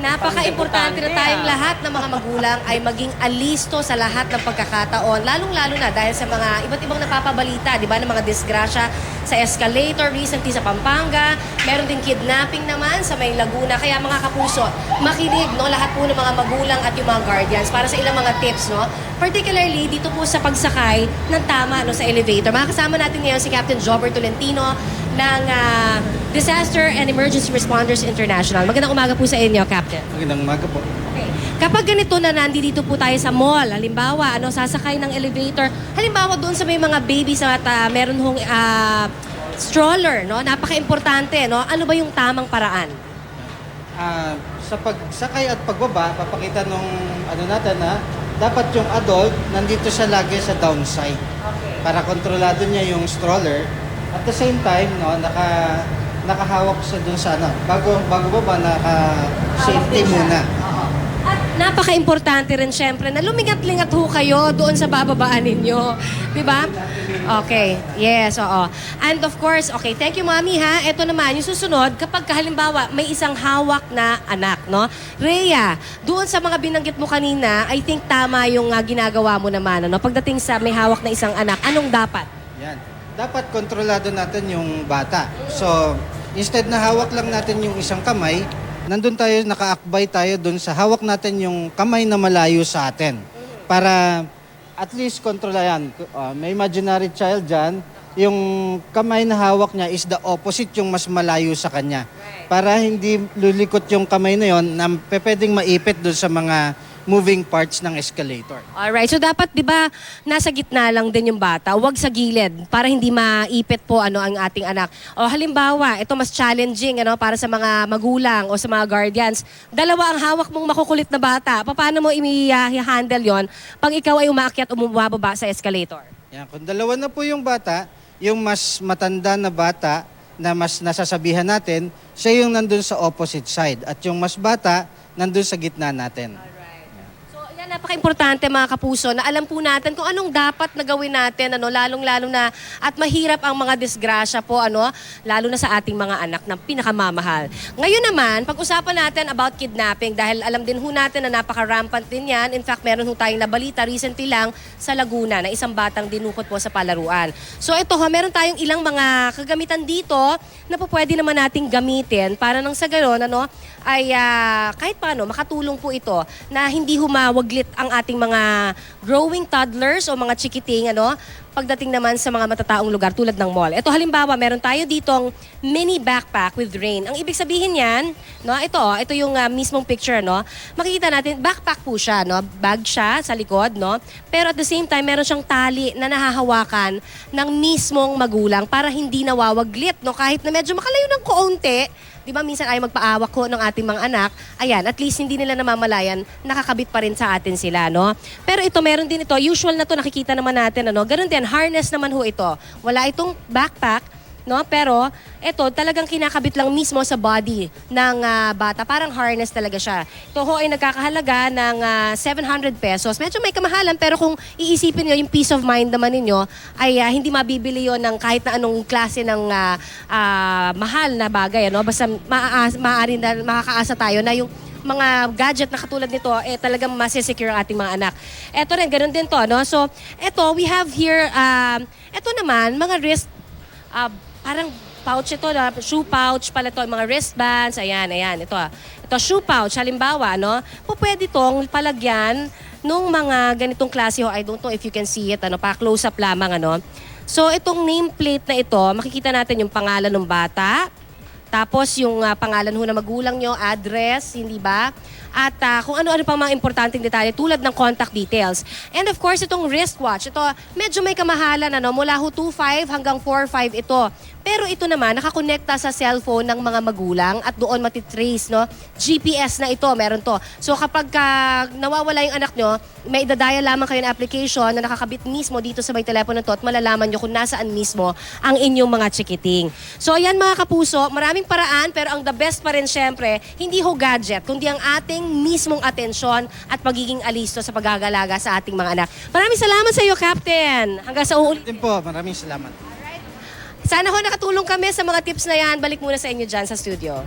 Napaka-importante na tayong lahat ng mga magulang ay maging alisto sa lahat ng pagkakataon, lalong-lalo na dahil sa mga iba't ibang napapabalita, di ba, ng mga disgrasya sa escalator recently sa Pampanga, meron din kidnapping naman sa may Laguna. Kaya mga kapuso, makinig no, lahat po ng mga magulang at yung mga guardians para sa ilang mga tips, no? Particularly dito po sa pagsakay ng tama no, sa elevator. Makakasama natin ngayon si Captain Jobber Tolentino ng ah, Disaster and Emergency Responders International. Magandang umaga po sa inyo, Captain. Magandang umaga po. Okay. Kapag ganito na nandito po tayo sa mall, halimbawa, ano, sasakay ng elevator, halimbawa doon sa may mga babies at ah, meron hong ah, stroller, no? Napaka-importante, no? Ano ba yung tamang paraan? Ah, sa pagsakay at pagbaba, papakita nung ano natin na dapat yung adult nandito siya lagi sa downside Okay. para kontrolado niya yung stroller. At the same time, no, naka nakahawak siya dun sa ano, bago bago baba naka safety muna. At napaka-importante rin syempre na lumingat-lingat ho kayo doon sa bababaan ninyo. Di ba? Okay. Yes, oo. And of course, okay, thank you mami ha. Ito naman, yung susunod, kapag halimbawa may isang hawak na anak, no? Rhea, doon sa mga binanggit mo kanina, I think tama yung ah, ginagawa mo naman, ano? Pagdating sa may hawak na isang anak, anong dapat? Dapat kontrolado natin yung bata. So, instead na hawak lang natin yung isang kamay, nandun tayo, nakaakbay tayo dun sa hawak natin yung kamay na malayo sa atin. Para at least kontrolayan. Uh, may imaginary child dyan, yung kamay na hawak niya is the opposite yung mas malayo sa kanya. Para hindi lulikot yung kamay na yon na pwedeng maipit dun sa mga moving parts ng escalator. Alright, so dapat 'di ba nasa gitna lang din yung bata, wag sa gilid para hindi maipit po ano ang ating anak. O halimbawa, ito mas challenging ano para sa mga magulang o sa mga guardians. Dalawa ang hawak mong makukulit na bata. Paano mo i-handle 'yon pag ikaw ay umaakyat o bumababa sa escalator? Yan, kung dalawa na po yung bata, yung mas matanda na bata na mas nasasabihan natin, siya yung nandun sa opposite side. At yung mas bata, nandun sa gitna natin. Napaka-importante mga kapuso na alam po natin kung anong dapat na gawin natin, ano, lalong-lalo na at mahirap ang mga disgrasya po, ano, lalo na sa ating mga anak na pinakamamahal. Ngayon naman, pag-usapan natin about kidnapping dahil alam din ho natin na napaka-rampant din yan. In fact, meron ho tayong nabalita recently lang sa Laguna na isang batang dinukot po sa palaruan. So ito ha, meron tayong ilang mga kagamitan dito na po pwede naman nating gamitin para nang sa gano'n, ano, ay ah, kahit paano makatulong po ito na hindi humawaglit ang ating mga growing toddlers o mga chikiting ano pagdating naman sa mga matataong lugar tulad ng mall. Ito halimbawa, meron tayo ditong mini backpack with rain. Ang ibig sabihin niyan, no, ito, ito yung ah, mismong picture, no. Makikita natin, backpack po siya, no. Bag siya sa likod, no. Pero at the same time, meron siyang tali na nahahawakan ng mismong magulang para hindi nawawaglit, no. Kahit na medyo makalayo ng kaunti, Di ba minsan ay magpaawak ko ng ating mga anak, ayan, at least hindi nila namamalayan, nakakabit pa rin sa atin sila, no? Pero ito, meron din ito, usual na to, nakikita naman natin, ano? Ganun din, harness naman ho ito. Wala itong backpack, no? Pero ito talagang kinakabit lang mismo sa body ng ah, bata. Parang harness talaga siya. Ito ho ay nagkakahalaga ng ah, 700 pesos. Medyo may kamahalan pero kung iisipin niyo yung peace of mind naman ninyo ay ah, hindi mabibili yon ng kahit na anong klase ng ah, ah, mahal na bagay ano basta maaari na makakaasa tayo na yung mga gadget na katulad nito, eh talagang masisecure ang ating mga anak. Ito rin, ganun din to, no? So, ito, we have here, um, ito naman, mga wrist ah, parang pouch ito, na shoe pouch pala ito, mga wristbands, ayan, ayan, ito. ah. Ito, shoe pouch, halimbawa, no? Po pwede itong palagyan nung mga ganitong klase ho, I don't know if you can see it, ano, pa close up lamang, ano. So, itong nameplate na ito, makikita natin yung pangalan ng bata, tapos yung ah, pangalan ho na magulang nyo, address, hindi ba? At ah, kung ano-ano pang mga importanteng detalye tulad ng contact details. And of course, itong wristwatch, ito medyo may kamahalan ano, mula ho 2.5 hanggang 4.5 ito. Pero ito naman, nakakonekta sa cellphone ng mga magulang at doon matitrace, no? GPS na ito, meron to. So kapag ka nawawala yung anak nyo, may idadial lamang kayo ng application na nakakabit mismo dito sa may telepono to at malalaman nyo kung nasaan mismo ang inyong mga chikiting. So ayan mga kapuso, maraming paraan pero ang the best pa rin syempre, hindi ho gadget, kundi ang ating mismong atensyon at pagiging alisto sa pagagalaga sa ating mga anak. Maraming salamat sa iyo, Captain. Hanggang sa uulit. Din po, maraming salamat. Sana ho nakatulong kami sa mga tips na yan. Balik muna sa inyo dyan sa studio.